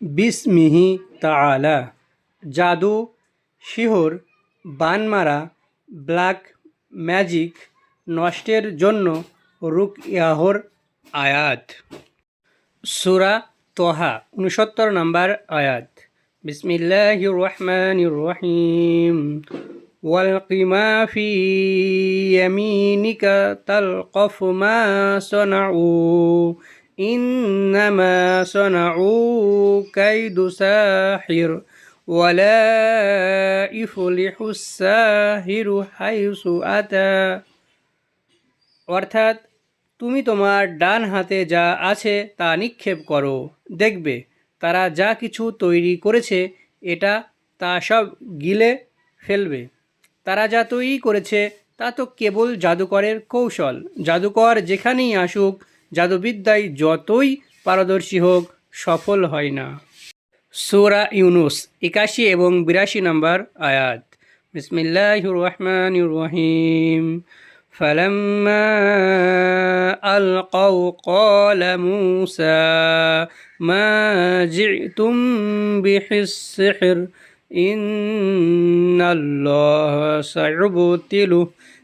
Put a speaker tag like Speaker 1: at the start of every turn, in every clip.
Speaker 1: বিসমিহি তাআলা জাদু শিহর বান মারা ব্ল্যাক ম্যাজিক নষ্টের জন্য রুকয়াহর আয়াত সুরা তোহা উনসত্তর নম্বর আয়াত বিসমিল্লাহির রহমানির রহিম والق ما في يمينك تلقف ما صنعوا إنما صنعوا كيد ساحر ولا يفلح الساحر حيث أتى অর্থাৎ তুমি তোমার ডান হাতে যা আছে তা নিক্ষেপ করো দেখবে তারা যা কিছু তৈরি করেছে এটা তা সব গিলে ফেলবে তারা যা তৈরি করেছে তা তো কেবল জাদুকরের কৌশল জাদুকর যেখানেই আসুক জাদুবিদ্যায় যতই পারদর্শী হোক সফল হয় না সুরা ইউনুস একাশি এবং বিরাশি নম্বর আয়াত বিসমিল্লাহ রহমান রহিম فلما ألقوا قال موسى ما جئتم به السحر إن الله سيبطله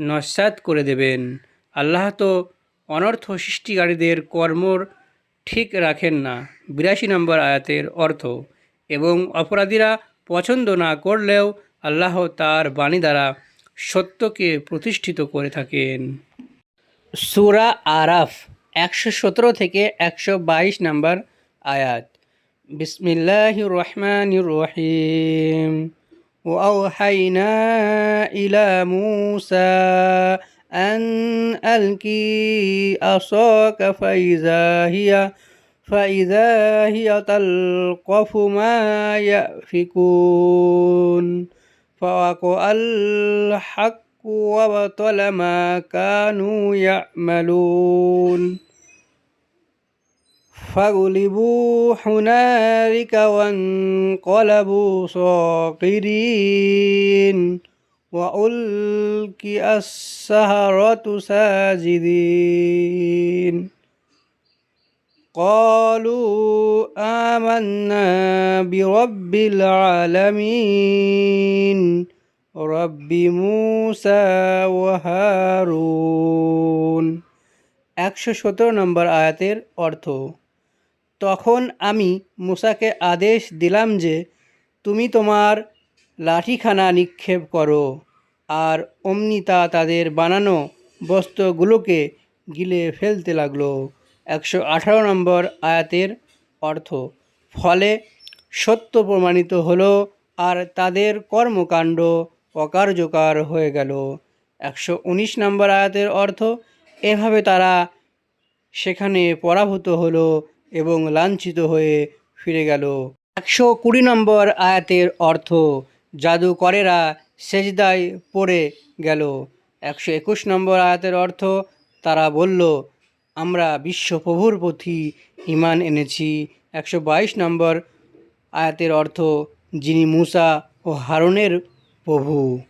Speaker 1: নস্যাৎ করে দেবেন। আল্লাহ তো অনর্থ সৃষ্টিকারীদের কর্মর ঠিক রাখেন না। বিরাশি নম্বর আয়াতের অর্থ, এবং অপরাধীরা পছন্দ না করলেও আল্লাহ তার বাণী দ্বারা সত্যকে প্রতিষ্ঠিত করে থাকেন। সুরা আরাফ, একশো সতেরো থেকে একশো বাইশ নম্বর আয়াত। বিসমিল্লাহ রহমান রহিম। وأوحينا إلى موسى أن ألقي عصاك فإذا هي فإذا هي تلقف ما يأفكون. فوقع الحق وبطل ما كانوا يعملون. فغلبوا هنالك وانقلبوا صاغرين وألقي السهرة ساجدين قالوا آمنا برب العالمين رب موسى وهارون একশো সতেরো নম্বর আয়াতের অর্থ তখন আমি মুসাকে আদেশ দিলাম যে, তুমি তোমার লাঠিখানা নিক্ষেপ করো, আর অমনি তা তাদের বানানো বস্ত্রগুলোকে গিলে ফেলতে লাগল। একশো আঠারো নম্বর আয়াতের অর্থ, ফলে সত্য প্রমাণিত হলো, আর তাদের কর্মকাণ্ড অকার্যকর হয়ে গেল। একশো উনিশ নম্বর আয়াতের অর্থ, এভাবে তারা সেখানে পরাভূত হলো এবং লাঞ্ছিত হয়ে ফিরে গেল। একশো কুড়ি নম্বর আয়াতের অর্থ, জাদুকরেরা সেজদায় পড়ে গেল। একশো একুশ নম্বর আয়াতের অর্থ, তারা বলল, আমরা বিশ্বপ্রভুর প্রতি ইমান এনেছি একশো বাইশ নম্বর আয়াতের অর্থ, যিনি মুসা ও হারুনের প্রভু।